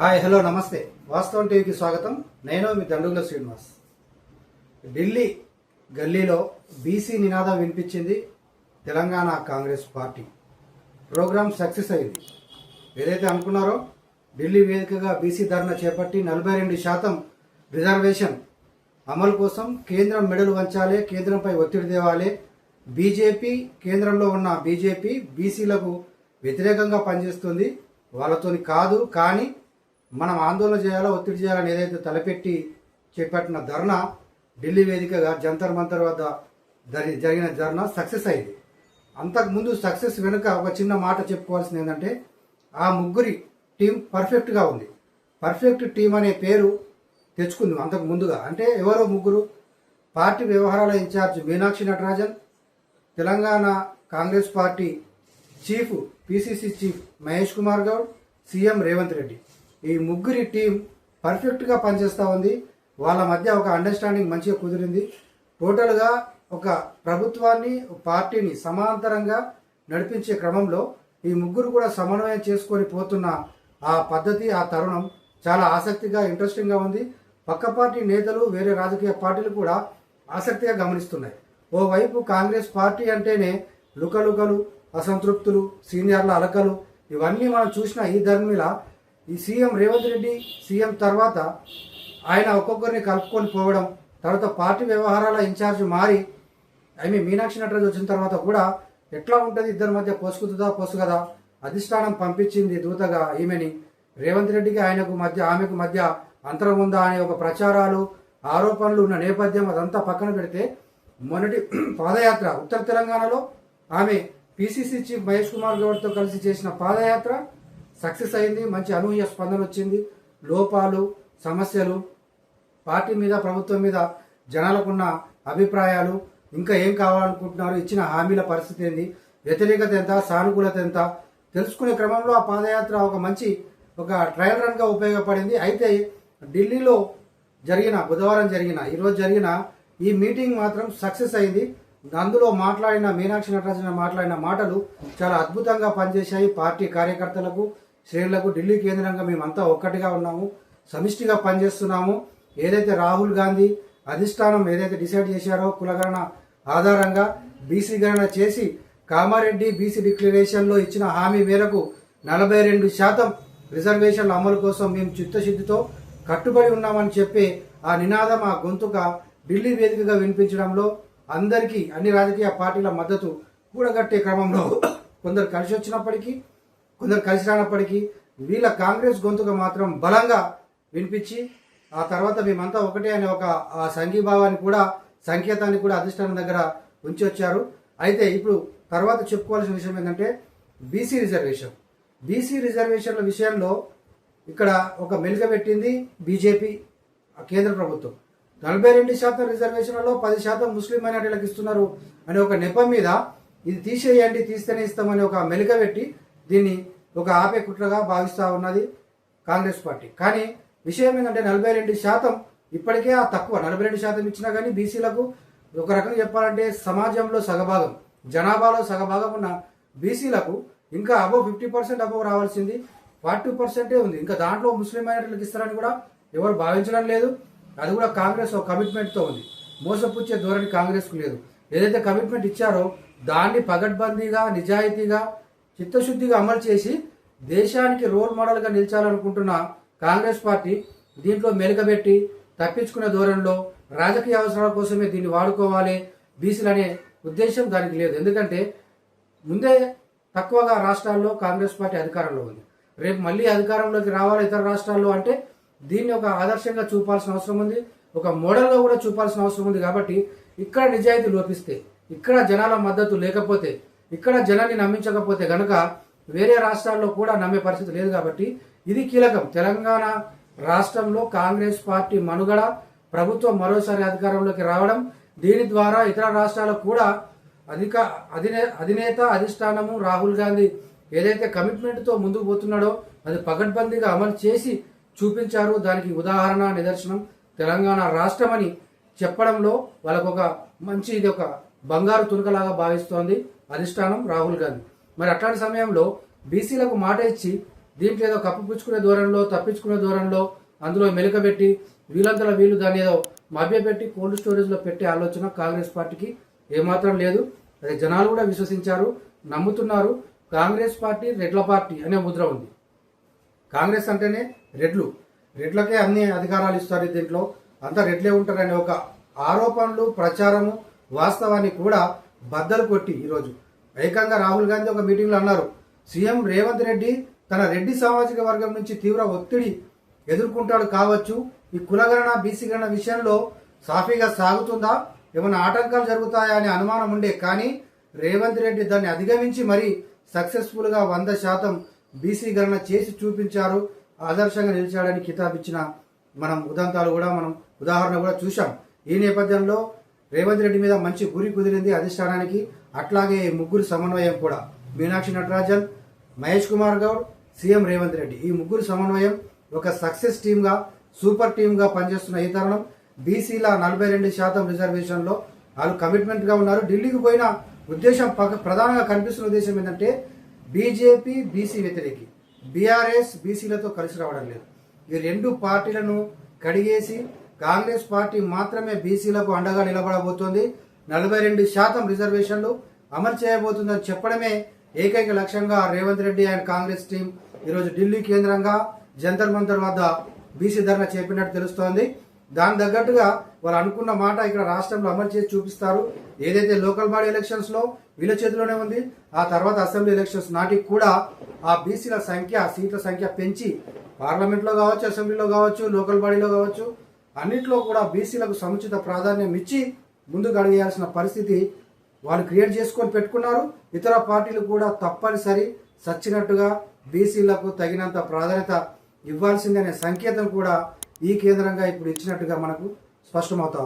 Hi hello నమస్తే. వాస్తవం టీవీకి స్వాగతం. నేను మీ దండుగుల శ్రీనివాస్. ఢిల్లీ గల్లీలో బీసీ నినాదం వినిపించింది Telangana Congress party. Programme success అయింది. ఏదైతే అనుకున్నారో ఢిల్లీ వేదికగా బీసీ ధర్నా చేపట్టి నలభై రెండు శాతం రిజర్వేషన్ అమలు కోసం కేంద్రం మెడలు వంచాలి కేంద్రంపై ఒత్తిడి తేవాలి. బీజేపీ కేంద్రంలో ఉన్న బీజేపీ బీసీలకు వ్యతిరేకంగా పనిచేస్తుంది. వాళ్ళతోని కాదు కానీ మనం ఆందోళన చేయాలో ఒత్తిడి చేయాలని ఏదైతే తలపెట్టి చేపట్టిన ధర్నా ఢిల్లీ వేదికగా జంతర్ మంతర్ వద్ద జరి- జరిగిన ధర్నా సక్సెస్ అయింది. అంతకుముందు సక్సెస్ వెనుక ఒక చిన్న మాట చెప్పుకోవాల్సింది ఏంటంటే ఆ ముగ్గురి టీం పర్ఫెక్ట్గా ఉంది. పర్ఫెక్ట్ టీం అనే పేరు తెచ్చుకుంది అంతకు ముందుగా అంటే ఎవరో ముగ్గురు పార్టీ వ్యవహారాల in charge Meenakshi Natarajan Telangana Congress party chief PCC chief Mahesh Kumar Goud CM Revanth Reddy. ఈ ముగ్గురి టీం పర్ఫెక్ట్గా పనిచేస్తూ ఉంది. వాళ్ళ మధ్య ఒక అండర్స్టాండింగ్ మంచిగా కుదిరింది. టోటల్గా ఒక ప్రభుత్వాన్ని పార్టీని సమాంతరంగా నడిపించే క్రమంలో ఈ ముగ్గురు కూడా సమన్వయం చేసుకొని పోతున్న ఆ పద్ధతి ఆ తరుణం చాలా ఆసక్తిగా ఇంట్రెస్టింగ్గా ఉంది. పక్క పార్టీ నేతలు వేరే రాజకీయ పార్టీలు కూడా ఆసక్తిగా గమనిస్తున్నాయి. ఓవైపు కాంగ్రెస్ పార్టీ అంటేనే లుకలుకలు అసంతృప్తులు సీనియర్ల అలకలు ఇవన్నీ మనం చూసిన ఈ ధర్మిలా ఈ సీఎం రేవంత్ రెడ్డి సీఎం తర్వాత ఆయన ఒక్కొక్కరిని కలుపుకొని పోవడం తర్వాత పార్టీ వ్యవహారాల ఇన్ఛార్జ్ మారి ఐ మీన్ మీనాక్షి నటరాజు వచ్చిన తర్వాత కూడా ఎట్లా ఉంటుంది ఇద్దరి మధ్య పొసుకుతుందా పొసుగదా అధిష్టానం పంపించింది దూతగా ఈమెని. రేవంత్ రెడ్డికి ఆయనకు మధ్య ఆమెకు మధ్య అంతరం ఉందా అనే ఒక ప్రచారాలు ఆరోపణలు ఉన్న నేపథ్యం అదంతా పక్కన పెడితే మొన్నటి పాదయాత్ర ఉత్తర తెలంగాణలో ఆమె పిసిసి చీఫ్ మహేష్ కుమార్ గౌడ్తో కలిసి చేసిన పాదయాత్ర సక్సెస్ అయింది మంచి అనూహ్య స్పందన వచ్చింది. లోపాలు సమస్యలు పార్టీ మీద ప్రభుత్వం మీద జనాలకున్న అభిప్రాయాలు ఇంకా ఏం కావాలనుకుంటున్నారు ఇచ్చిన హామీల పరిస్థితి ఏంది వ్యతిరేకత ఎంత సానుకూలత ఎంత తెలుసుకునే క్రమంలో ఆ పాదయాత్ర ఒక మంచి ఒక ట్రయల్ రన్గా ఉపయోగపడింది. అయితే ఢిల్లీలో జరిగిన బుధవారం జరిగిన ఈరోజు జరిగిన ఈ మీటింగ్ మాత్రం సక్సెస్ అయింది. అందులో మాట్లాడిన మీనాక్షి నటరాజన్ మాట్లాడిన మాటలు చాలా అద్భుతంగా పనిచేశాయి పార్టీ కార్యకర్తలకు. శ్రేణులకు ఢిల్లీ కేంద్రంగా మేమంతా ఒక్కటిగా ఉన్నాము. సమిష్టిగా పనిచేస్తున్నాము. ఏదైతే రాహుల్ గాంధీ అధిష్టానం ఏదైతే డిసైడ్ చేశారో కులగణన ఆధారంగా బీసీ గణన చేసి కామారెడ్డి బీసీ డిక్లరేషన్లో ఇచ్చిన హామీ మేరకు నలభై రెండు శాతం రిజర్వేషన్ల అమలు కోసం మేము చిత్తశుద్ధితో కట్టుబడి ఉన్నామని చెప్పి ఆ నినాదం ఆ గొంతుక ఢిల్లీ వేదికగా వినిపించడంలో అందరికీ అన్ని రాజకీయ పార్టీల మద్దతు కూడగట్టే క్రమంలో కొందరు కలిసి వచ్చినప్పటికీ కొందరు కలిసి రానప్పటికీ వీళ్ళ కాంగ్రెస్ గొంతుక మాత్రం బలంగా వినిపించి ఆ తర్వాత మేమంతా ఒకటే అనే ఒక ఆ సంఘీభావాన్ని కూడా సంకేతాన్ని కూడా అధిష్టానం దగ్గర ఉంచి వచ్చారు అయితే ఇప్పుడు తర్వాత చెప్పుకోవాల్సిన విషయం ఏంటంటే బీసీ రిజర్వేషన్. బీసీ రిజర్వేషన్ల విషయంలో ఇక్కడ ఒక మెలుగ పెట్టింది బీజేపీ కేంద్ర ప్రభుత్వం. నలభై రెండు శాతం రిజర్వేషన్లలో పది శాతం ముస్లిం మైనార్టీలకు ఇస్తున్నారు అనే ఒక నెపం మీద ఇది తీసేయండి తీస్తేనే ఇస్తామని ఒక మెలుగ పెట్టి దీన్ని ఒక ఆపే కుట్రగా భావిస్తూ ఉన్నది కాంగ్రెస్ పార్టీ. కానీ విషయం ఏంటంటే నలభై రెండు శాతం ఇప్పటికే ఆ తక్కువ. నలభై రెండు శాతం ఇచ్చినా కానీ బీసీలకు ఒక రకంగా చెప్పాలంటే సమాజంలో సగభాగం జనాభాలో సగభాగం ఉన్న బీసీలకు ఇంకా అబౌవ్ ఫిఫ్టీ పర్సెంట్ అబౌవ్ రావాల్సింది. ఫార్టీ పర్సెంటే ఉంది. ఇంకా దాంట్లో ముస్లిం మైనార్టీలకు ఇస్తారని కూడా ఎవరు భావించడం లేదు. అది కూడా కాంగ్రెస్ ఒక కమిట్మెంట్తో ఉంది. మోసపుచ్చే ధోరణి కాంగ్రెస్కు లేదు. ఏదైతే కమిట్మెంట్ ఇచ్చారో దాన్ని పగడ్బందీగా నిజాయితీగా చిత్తశుద్ధిగా అమలు చేసి దేశానికి రోల్ మోడల్గా నిలిచాలనుకుంటున్న కాంగ్రెస్ పార్టీ దీంట్లో మెలకబెట్టి తప్పించుకునే ధోరణిలో రాజకీయ అవసరాల కోసమే దీన్ని వాడుకోవాలి బీసీలు అనే ఉద్దేశం దానికి లేదు. ఎందుకంటే ముందే తక్కువగా రాష్ట్రాల్లో కాంగ్రెస్ పార్టీ అధికారంలో ఉంది. రేపు మళ్ళీ అధికారంలోకి రావాలి ఇతర రాష్ట్రాల్లో అంటే దీన్ని ఒక ఆదర్శంగా చూపాల్సిన అవసరం ఉంది ఒక మోడల్గా కూడా చూపాల్సిన అవసరం ఉంది కాబట్టి ఇక్కడ నిజాయితీ లోపిస్తే ఇక్కడ జనాల మద్దతు లేకపోతే ఇక్కడ జనాన్ని నమ్మించకపోతే గనక వేరే రాష్ట్రాల్లో కూడా నమ్మే పరిస్థితి లేదు కాబట్టి ఇది కీలకం. తెలంగాణ రాష్ట్రంలో కాంగ్రెస్ పార్టీ మనుగడ ప్రభుత్వం మరోసారి అధికారంలోకి రావడం దీని ద్వారా ఇతర రాష్ట్రాలకు కూడా అధిక అధినే అధినేత అధిష్టానము రాహుల్ గాంధీ ఏదైతే కమిట్మెంట్తో ముందుకు పోతున్నాడో అది పకడ్బందీగా అమలు చేసి చూపించారు. దానికి ఉదాహరణ నిదర్శనం తెలంగాణ రాష్ట్రం అని చెప్పడంలో వాళ్ళకు ఒక మంచి ఇది ఒక బంగారు తునకలాగా భావిస్తోంది. అధిష్టానం రాహుల్ గాంధీ. మరి అట్లాంటి సమయంలో బీసీలకు మాట ఇచ్చి దీంట్లో ఏదో కప్పిపుచ్చుకునే దూరంలో తప్పించుకునే దూరంలో అందులో మెలకబెట్టి వీళ్ళంతలో వీళ్ళు దాన్ని ఏదో మభ్యపెట్టి కోల్డ్ స్టోరేజ్లో పెట్టే ఆలోచన కాంగ్రెస్ పార్టీకి ఏమాత్రం లేదు. అదే జనాలు కూడా విశ్వసించారు నమ్ముతున్నారు. కాంగ్రెస్ పార్టీ రెడ్ల పార్టీ అనే ముద్ర ఉంది. కాంగ్రెస్ అంటేనే రెడ్లు. రెడ్లకే అన్ని అధికారాలు ఇస్తారు దీంట్లో. అంతా రెడ్లే ఉంటారనే ఒక ఆరోపణలు ప్రచారము వాస్తవాన్ని కూడా బద్దలు కొట్టి ఈరోజు. ఏకంగా రాహుల్ గాంధీ ఒక మీటింగ్లో అన్నారు సీఎం రేవంత్ రెడ్డి తన రెడ్డి సామాజిక వర్గం నుంచి తీవ్ర ఒత్తిడి ఎదుర్కొంటాడు కావచ్చు. ఈ కులగణన బీసీ గణన విషయంలో సాఫీగా సాగుతుందా? ఏమైనా ఆటంకాలు జరుగుతాయా అనే అనుమానం ఉండే కానీ రేవంత్ రెడ్డి దాన్ని అధిగమించి మరీ సక్సెస్ఫుల్గా వంద శాతం బీసీ గణన చేసి చూపించారు. ఆదర్శంగా నిలిచాడని కితాబ్ ఇచ్చిన మనం ఉదంతాలు కూడా మనం ఉదాహరణ కూడా చూశాం. ఈ నేపథ్యంలో రేవంత్ రెడ్డి మీద మంచి గురి కుదిరింది అధిష్టానానికి అట్లాగే ఈ ముగ్గురు సమన్వయం కూడా. మీనాక్షి నటరాజన్ మహేష్ కుమార్ గౌడ్ సీఎం రేవంత్ రెడ్డి. ఈ ముగ్గురు సమన్వయం ఒక సక్సెస్ టీమ్గా సూపర్ టీమ్గా పనిచేస్తున్న ఈ తరుణం బీసీల నలభై రెండు శాతం రిజర్వేషన్లో వాళ్ళు కమిట్మెంట్గా ఉన్నారు. ఢిల్లీకి పోయిన ఉద్దేశం ప్రధానంగా కనిపిస్తున్న ఉద్దేశం ఏంటంటే బీజేపీ బీసీ వ్యతిరేకి. బీఆర్ఎస్ బీసీలతో కలిసి రావడం లేదు. ఈ రెండు పార్టీలను కడిగేసి కాంగ్రెస్ పార్టీ మాత్రమే బీసీలకు అండగా నిలబడబోతోంది. నలభై రెండు శాతం రిజర్వేషన్లు అమలు చేయబోతుందని చెప్పడమే ఏకైక లక్ష్యంగా రేవంత్ రెడ్డి అండ్ కాంగ్రెస్ టీం ఈరోజు ఢిల్లీ కేంద్రంగా జంతర్ మంతర్ వద్ద బీసీ ధరణ చేపినట్టు తెలుస్తోంది. దాని తగ్గట్టుగా వాళ్ళు అనుకున్న మాట ఇక్కడ రాష్ట్రంలో అమలు చేసి చూపిస్తారు. ఏదైతే లోకల్ బాడీ ఎలక్షన్స్లో వీళ్ళ చేతిలోనే ఉంది ఆ తర్వాత అసెంబ్లీ ఎలక్షన్స్ నాటికి కూడా ఆ బీసీల సంఖ్య సీట్ల సంఖ్య పెంచి పార్లమెంట్లో కావచ్చు అసెంబ్లీలో కావచ్చు లోకల్ బాడీలో కావచ్చు అన్నిట్లో కూడా బీసీలకు సముచిత ప్రాధాన్యం ఇచ్చి ముందుకు అడిగేయాల్సిన పరిస్థితి వాళ్ళు క్రియేట్ చేసుకొని పెట్టుకున్నారు. ఇతర పార్టీలు కూడా తప్పనిసరి సచ్చినట్టుగా బీసీలకు తగినంత ప్రాధాన్యత ఇవ్వాల్సిందనే సంకేతం కూడా ఈ కేంద్రంగా ఇప్పుడు ఇచ్చినట్టుగా మనకు స్పష్టమవుతా